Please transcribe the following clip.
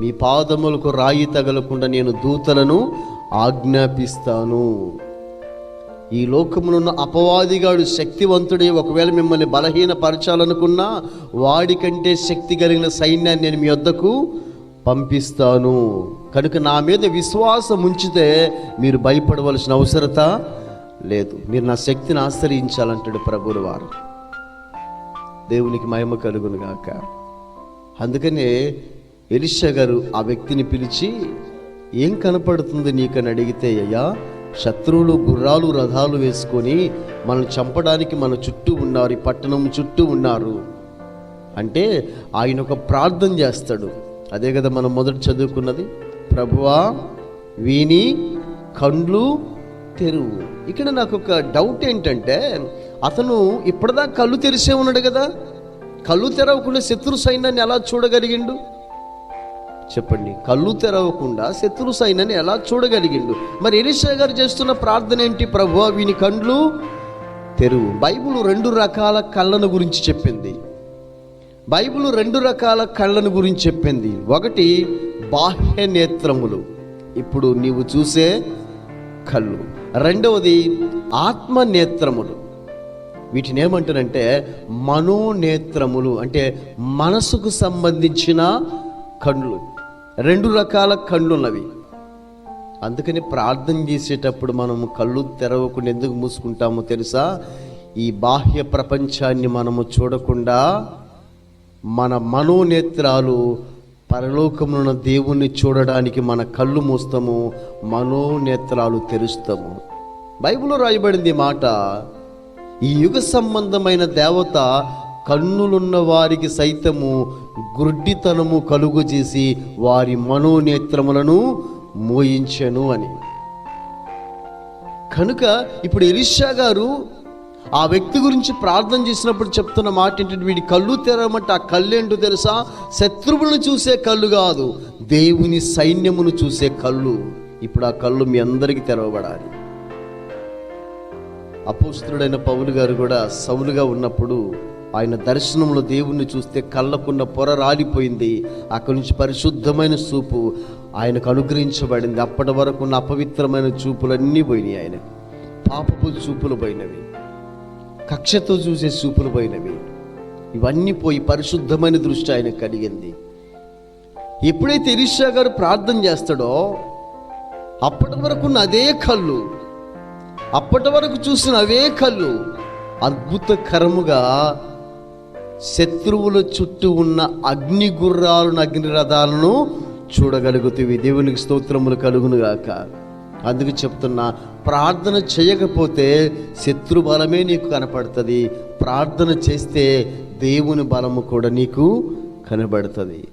మీ పాదములకు రాయి తగలకుండా నేను దూతలను ఆజ్ఞాపిస్తాను. ఈ లోకమునున్న అపవాదిగాడు శక్తివంతుడే. ఒకవేళ మిమ్మల్ని బలహీనపరచాలనుకున్నా వాడికంటే శక్తి కలిగిన సైన్యాన్ని నేను మీ వద్దకు పంపిస్తాను. కనుక నా మీద విశ్వాసం ఉంచితే మీరు భయపడవలసిన అవసరత లేదు. మీరు నా శక్తిని ఆశ్రయించాలంటాడు ప్రభువుల వారు. దేవునికి మహిమ కలుగును గాక. అందుకనే ఎలిషా గారు ఆ వ్యక్తిని పిలిచి ఏం కనపడుతుంది నీకని అడిగితే అయ్యా శత్రువులు గుర్రాలు రథాలు వేసుకొని మనల్ని చంపడానికి మన చుట్టూ ఉన్నారు ఈ పట్టణం చుట్టూ ఉన్నారు. అంటే ఆయన ఒక ప్రార్థన చేస్తాడు. అదే కదా మనం మొదట చదువుకున్నది ప్రభువా వీని కండ్లు తెరువు. ఇక్కడ నాకు ఒక డౌట్ ఏంటంటే అతను ఇప్పటిదాకా కళ్ళు తెరిసే ఉన్నాడు కదా. కళ్ళు తెరవకుండా శత్రు సైన్యాన్ని ఎలా చూడగలిగిండు? చెప్పండి. కళ్ళు తెరవకుండా శత్రు సైన్యాన్ని ఎలా చూడగలిగిండు? మరి ఎలిషా గారు చేస్తున్న ప్రార్థన ఏంటి ప్రభు? వీని కండ్లు తెరువు. బైబుల్ రెండు రకాల కళ్ళను గురించి చెప్పింది. బైబుల్ రెండు రకాల కళ్ళను గురించి చెప్పింది. ఒకటి బాహ్య నేత్రములు. ఇప్పుడు నీవు చూసే కళ్ళు. రెండవది ఆత్మ నేత్రములు. వీటిని ఏమంటారంటే మనోనేత్రములు. అంటే మనసుకు సంబంధించిన కళ్ళు రెండు రకాల కళ్ళు ఉన్నవి అందుకని ప్రార్థన చేసేటప్పుడు మనము కళ్ళు తెరవకుండా ఎందుకు మూసుకుంటామో తెలుసా? ఈ బాహ్య ప్రపంచాన్ని మనము చూడకుండా మన మనోనేత్రాలు పరలోకమున దేవుణ్ణి చూడడానికి మన కళ్ళు మూస్తాము మనోనేత్రాలు తెరుస్తాము. బైబిల్లో రాయబడింది మాట ఈ యుగ సంబంధమైన దేవత కన్నులున్న వారికి సైతము గుడ్డితనము కలుగు చేసి వారి మనోనేత్రములను మోయించెను అని. కనుక ఇప్పుడు ఎలిషా గారు ఆ వ్యక్తి గురించి ప్రార్థన చేసినప్పుడు చెప్తున్న మాట ఏంటంటే వీడి కళ్ళు తెరమంటే ఆ కళ్ళు ఏంటో తెలుసా? శత్రువులను చూసే కళ్ళు కాదు దేవుని సైన్యమును చూసే కళ్ళు. ఇప్పుడు ఆ కళ్ళు మీ అందరికీ తెరవబడాలి. అపోస్తుడైన పౌలు గారు కూడా సౌలుగా ఉన్నప్పుడు ఆయన దర్శనంలో దేవుణ్ణి చూస్తే కళ్ళకున్న పొర రాలిపోయింది. అక్కడి నుంచి పరిశుద్ధమైన చూపు ఆయనకు అనుగ్రహించబడింది. అప్పటి వరకు ఉన్న అపవిత్రమైన చూపులన్నీ పోయినాయి ఆయన. పాపపు చూపులు పోయినవి. కక్షతో చూసే చూపులు పోయినవి. ఇవన్నీ పోయి పరిశుద్ధమైన దృష్టి ఆయనకు కలిగింది. ఎప్పుడైతే ఇరిషా గారు ప్రార్థన చేస్తాడో అప్పటి వరకు ఉన్న అదే కళ్ళు అప్పటి వరకు చూసిన అవే కళ్ళు అద్భుతకరముగా శత్రువుల చుట్టూ ఉన్న అగ్ని గుర్రాలను అగ్ని రథాలను చూడగలుగుతావి. దేవునికి స్తోత్రములు కలుగునుగాక. అందుకు చెప్తున్నా ప్రార్థన చేయకపోతే శత్రు బలమే నీకు కనపడుతుంది. ప్రార్థన చేస్తే దేవుని బలము కూడా నీకు కనబడుతుంది.